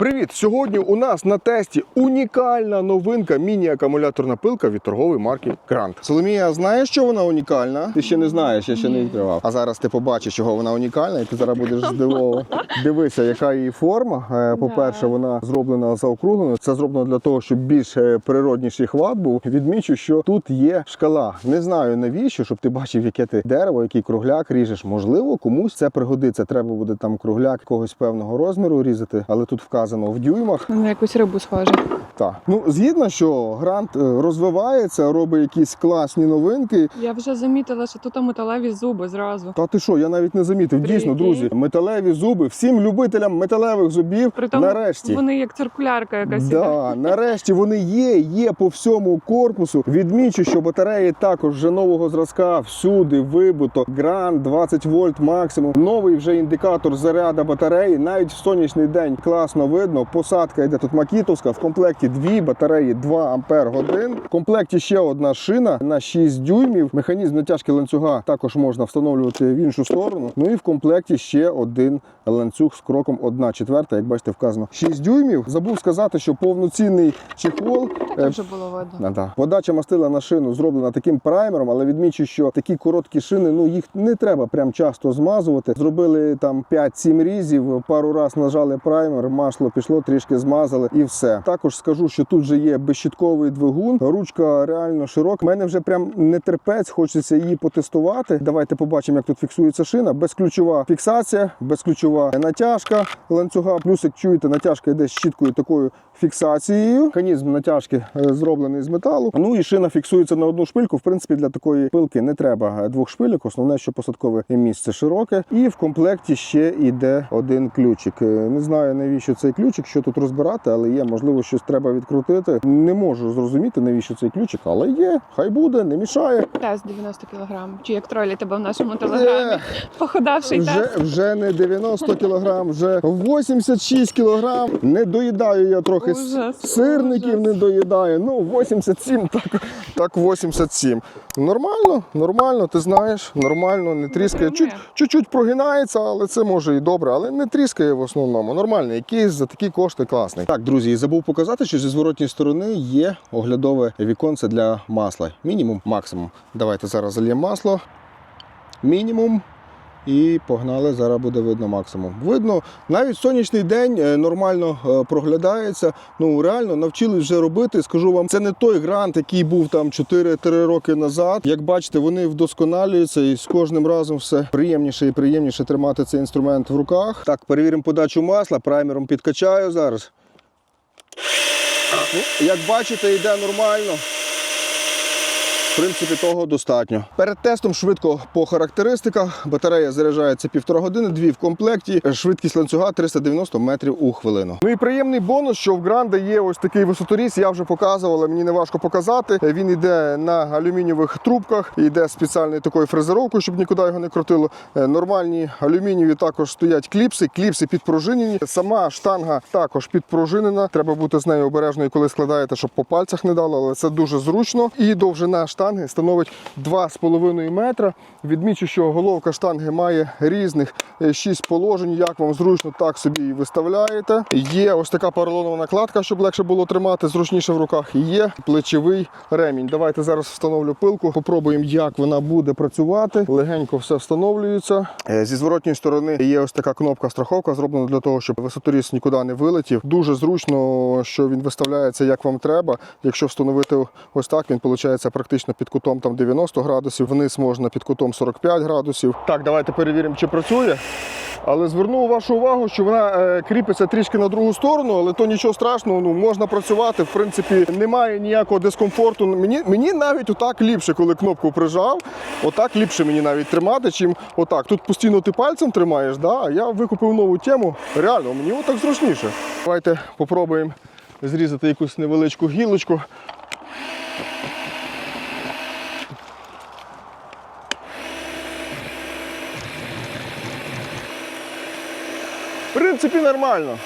Привіт! Сьогодні у нас на тесті унікальна новинка міні-акумуляторна пилка від торгової марки Грант. Соломія, знаєш, що вона унікальна? Ти ще не знаєш, я ще не відкривав. А зараз ти побачиш, чого вона унікальна, і ти зараз будеш здивований. Дивися, яка її форма. Е, По-перше, вона зроблена заокруглено. Це зроблено для того, щоб більш е, природніший хват був. Відмічу, що тут є шкала. Не знаю навіщо, щоб ти бачив, яке ти дерево, який кругляк ріжеш. Можливо, комусь це пригодиться. Треба буде там кругляк якогось певного розміру різати, але тут вказано в дюймах. На якусь рибу схоже. Так. Ну, згідно, що грант е, розвивається, робить якісь класні новинки. Я вже замітила, що тут металеві зуби зразу. Та ти що, я навіть не замітив. Дійсно, друзі, металеві зуби, всім любителям металевих зубів. Притому нарешті. вони як циркулярка якась. Да, нарешті вони є, є по всьому корпусу. Відмічу, що батареї також вже нового зразка, всюди вибуто. Гранд 20 вольт максимум. Новий вже індикатор заряду батареї. Навіть в сонячний день класно видно. Посадка йде тут макітовська. В комплекті дві батареї 2 ампер годин. В комплекті ще одна шина на 6 дюймів. Механізм натяжки ланцюга також можна встановлювати в іншу сторону. Ну і в комплекті ще один ланцюг з кроком 1 четверта. Як бачите, вказано 6 дюймів. Забув сказати, що повноцінний чехол. е, вже було видно. Да. Подача мастила на шину зроблена таким праймером, але відмічу, що такі короткі шини, ну їх не треба прям часто змазувати. Зробили там 5-7 різів, пару раз нажали праймер, масло пішло, трішки змазали і все. Також скажу, що тут вже є безщітковий двигун, ручка реально широка. У мене вже прям не терпець, хочеться її потестувати. Давайте побачимо, як тут фіксується шина. Безключова фіксація, безключова натяжка ланцюга. Плюс, як чуєте, натяжка йде з чіткою такою фіксацією. Механізм натяжки е, зроблений з металу. Ну і шина фіксується на одну шпильку. В принципі, для такої пилки не треба е, двох шпильок. Основне, що посадкове місце широке. І в комплекті ще йде один ключик. Е, Не знаю навіщо цей ключик, що тут розбирати, але є. Можливо, щось треба відкрутити. Не можу зрозуміти, навіщо цей ключик, але є. Хай буде, не мішає. Тест 90 кг. Чи як тролі тебе в нашому телеграмі? Е, Походавший Вже, тест. вже не 90 кілограм, вже 86 кілограм. Не доїдаю я трохи с- Ужас, сирників, ужас. не доїдаю. Ну, 87, так, так 87. Нормально, нормально, ти знаєш, нормально, не тріскає. Чуть, чуть-чуть прогинається, але це може і добре, але не тріскає в основному. Нормально, якийсь за такі кошти класний. Так, друзі, і забув показати, що зі зворотньої сторони є оглядове віконце для масла. Мінімум, максимум. Давайте зараз зальємо масло. Мінімум. І погнали, зараз буде видно максимум. Видно, навіть сонячний день е, нормально е, проглядається. Ну реально навчились вже робити. Скажу вам, це не той грант, який був там 4-3 роки назад. Як бачите, вони вдосконалюються і з кожним разом все приємніше і приємніше тримати цей інструмент в руках. Так, перевіримо подачу масла, праймером підкачаю зараз. Ну, як бачите, йде нормально. Принципі, того достатньо. Перед тестом швидко по характеристиках. Батарея заряджається півтора години, дві в комплекті. Швидкість ланцюга 390 метрів у хвилину. Ну і приємний бонус, що в Гранда є ось такий висоторіз. Я вже показував, але мені не важко показати. Він йде на алюмінієвих трубках, йде спеціальною такою фрезеровкою, щоб нікуди його не крутило. Е, Нормальні алюмінієві також стоять кліпси, кліпси підпружинені. Сама штанга також підпружинена. Треба бути з нею обережною, коли складаєте, щоб по пальцях не дало, але це дуже зручно. І довжина штанги становить 2,5 метра. Відмічу, що головка штанги має різних 6 положень. Як вам зручно, так собі і виставляєте. Є ось така поролонова накладка, щоб легше було тримати, зручніше в руках. Є плечовий ремінь. Давайте зараз встановлю пилку, попробуємо, як вона буде працювати. Легенько все встановлюється. Е, Зі зворотньої сторони є ось така кнопка страховка, зроблена для того, щоб висоторіз нікуди не вилетів. Дуже зручно, що він виставляється як вам треба. Якщо встановити ось так, він виходить практично під кутом там 90 градусів. Вниз можна під кутом 45 градусів. Так, давайте перевіримо, чи працює. Але зверну вашу увагу, що вона е, кріпиться трішки на другу сторону, але то нічого страшного, ну можна працювати. В принципі, немає ніякого дискомфорту. Мені, мені навіть отак ліпше, коли кнопку прижав. Отак ліпше мені навіть тримати, чим отак. Тут постійно ти пальцем тримаєш, да? а я викупив нову тему. Реально, мені отак зручніше. Давайте попробуємо зрізати якусь невеличку гілочку. Принципі, нормально.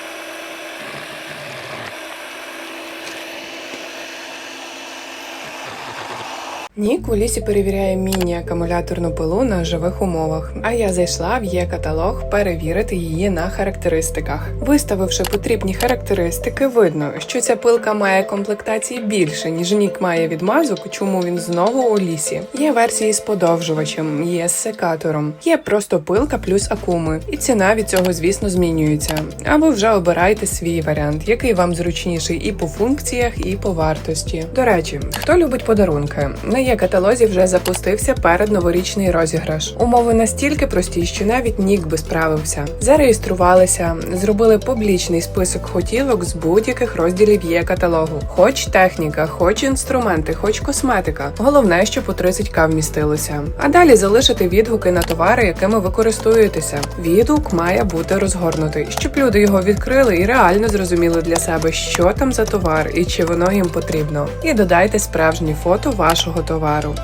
Нік у лісі перевіряє міні-акумуляторну пилу на живих умовах. А я зайшла в є каталог перевірити її на характеристиках. Виставивши потрібні характеристики, видно, що ця пилка має комплектації більше, ніж Нік має відмазок, чому він знову у лісі. Є версії з подовжувачем, є з секатором, є просто пилка плюс акуми, і ціна від цього, звісно, змінюється. А ви вже обирайте свій варіант, який вам зручніший і по функціях, і по вартості. До речі, хто любить подарунки? Є каталозі вже запустився передноворічний розіграш. Умови настільки прості, що навіть нік би справився. Зареєструвалися, зробили публічний список хотілок з будь-яких розділів є каталогу. Хоч техніка, хоч інструменти, хоч косметика. Головне, щоб у 30к вмістилося. А далі залишити відгуки на товари, якими ви користуєтеся. Відгук має бути розгорнутий, щоб люди його відкрили і реально зрозуміли для себе, що там за товар і чи воно їм потрібно. І додайте справжні фото вашого товару.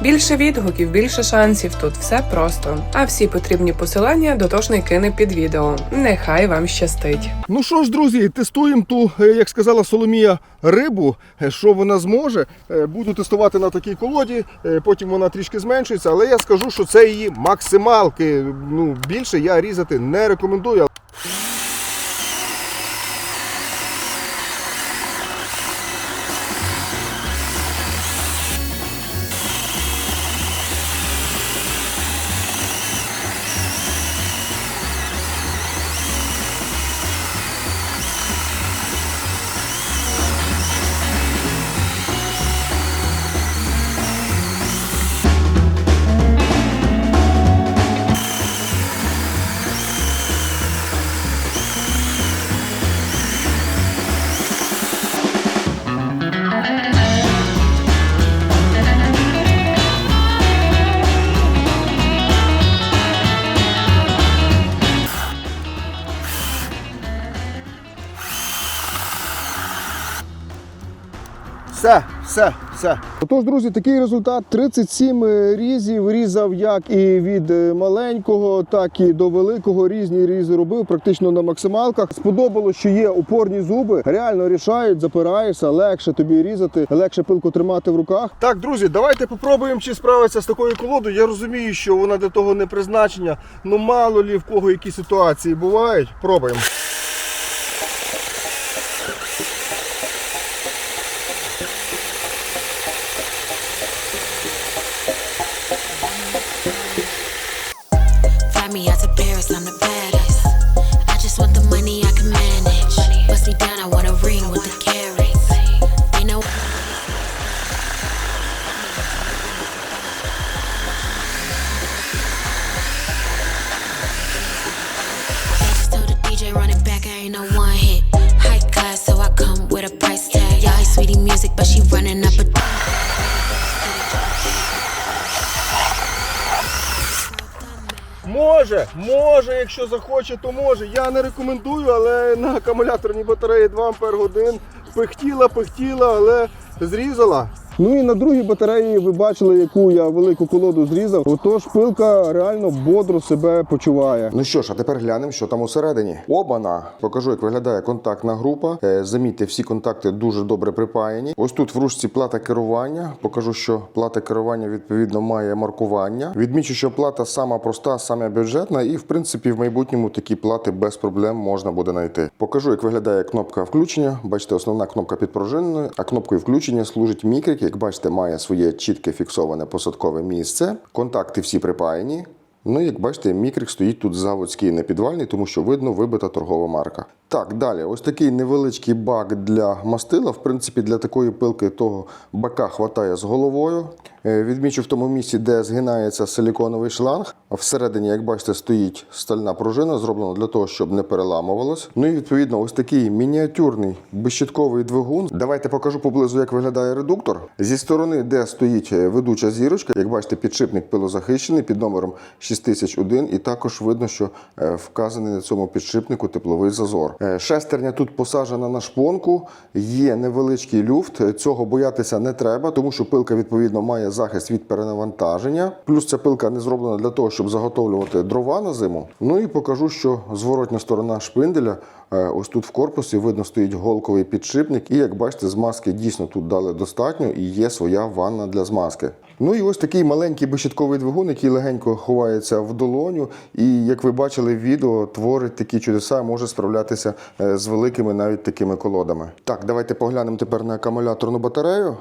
Більше відгуків, більше шансів. Тут все просто. А всі потрібні посилання дотошний кине під відео. Нехай вам щастить. Ну що ж, друзі, тестуємо ту, е, як сказала Соломія, рибу. Е, Що вона зможе. Е, Буду тестувати на такій колоді, потім вона трішки зменшується, але я скажу, що це її максималки. Ну, більше я різати не рекомендую. Все, все. Отож, друзі, такий результат: 37 різів різав як і від е, маленького, так і до великого. Різні різи робив, практично на максималках. Сподобалось, що є опорні зуби, реально рішають, запираєшся, легше тобі різати, легше пилку тримати в руках. Так, друзі, давайте попробуємо, чи справиться з такою колодою. Я розумію, що вона для того не призначення. Ну мало лі в кого які ситуації бувають. Пробуємо. Running up a. Може, може, якщо захоче, то може. Я не рекомендую, але на акумуляторній батареї 2 Ампер годин пихтіла, пихтіла, але зрізала. Ну і на другій батареї ви бачили, яку я велику колоду зрізав. Отож, пилка реально бодро себе почуває. Ну що ж, а тепер глянемо, що там усередині. Обана. Покажу, як виглядає контактна група. Е, Замітьте, всі контакти дуже добре припаяні. Ось тут в ручці плата керування. Покажу, що плата керування відповідно має маркування. Відмічу, що плата сама проста, сама бюджетна, і в принципі в майбутньому такі плати без проблем можна буде знайти. Покажу, як виглядає кнопка включення. Бачите, основна кнопка підпружиненою, а кнопкою включення служить мікрик. Як бачите, має своє чітке фіксоване посадкове місце. Контакти всі припаяні. Ну, як бачите, мікрик стоїть тут заводський, не підвальний, тому що видно вибита торгова марка. Так, далі, ось такий невеличкий бак для мастила. В принципі, для такої пилки того бака хватає з головою. Е, Відмічу в тому місці, де згинається силіконовий шланг. Всередині, як бачите, стоїть стальна пружина, зроблена для того, щоб не переламувалось. Ну і відповідно, ось такий мініатюрний безщитковий двигун. Давайте покажу поблизу, як виглядає редуктор. Зі сторони, де стоїть е, ведуча зірочка, як бачите, підшипник пилозахищений під номером 6001, і також видно, що е, вказаний на цьому підшипнику тепловий зазор. Е, Шестерня тут посаджена на шпонку, є невеличкий люфт. Цього боятися не треба, тому що пилка відповідно має захист від перенавантаження. Плюс ця пилка не зроблена для того, щоб заготовлювати дрова на зиму. Ну і покажу, що зворотня сторона шпинделя. е, Ось тут в корпусі видно стоїть голковий підшипник, і як бачите, змазки дійсно тут дали достатньо і є своя ванна для змазки. Ну і ось такий маленький безщитковий двигун, який легенько ховається в долоню. І як ви бачили в відео, творить такі чудеса, може справлятися е, з великими навіть такими колодами. Так, давайте поглянемо тепер на акумуляторну батарею.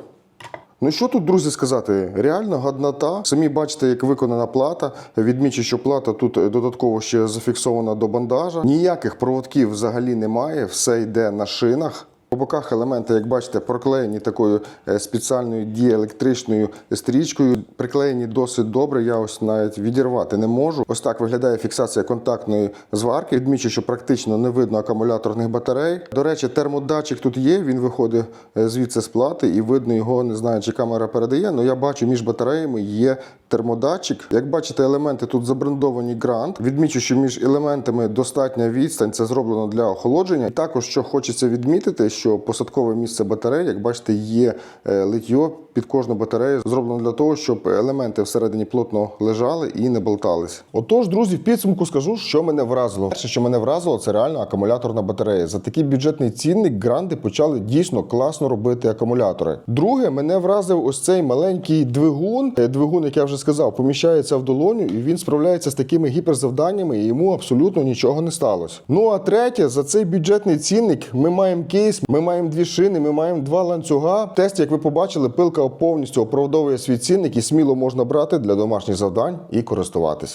Ну що тут, друзі, сказати? Реально гаднота. Самі бачите, як виконана плата. Відмічу, що плата тут додатково ще зафіксована до бандажа. Ніяких проводків взагалі немає, все йде на шинах. По боках елементи, як бачите, проклеєні такою е, спеціальною діелектричною стрічкою. Приклеєні досить добре. Я ось навіть відірвати не можу. Ось так виглядає фіксація контактної зварки. Відмічу, що практично не видно акумуляторних батарей. До речі, термодатчик тут є. Він виходить е, звідси з плати, і видно його, не знаю, чи камера передає. але я бачу між батареями є термодатчик. Як бачите, елементи тут забрендовані грант. Відмічу, що між елементами достатня відстань. Це зроблено для охолодження. І також що хочеться відмітити, що посадкове місце батареї, як бачите, є е, литьо під кожну батарею. Зроблено для того, щоб елементи всередині плотно лежали і не болтались. Отож, друзі, в підсумку скажу, що мене вразило. Перше, що мене вразило, це реально акумуляторна батарея. За такий бюджетний цінник гранди почали дійсно класно робити акумулятори. Друге, мене вразив ось цей маленький двигун. Е, Двигун, як я вже сказав, поміщається в долоню, і він справляється з такими гіперзавданнями, і йому абсолютно нічого не сталося. Ну а третє, за цей бюджетний цінник ми маємо кейс, ми маємо дві шини, ми маємо два ланцюга. В тесті, як ви побачили, пилка повністю оправдовує свій цінник і сміло можна брати для домашніх завдань і користуватися.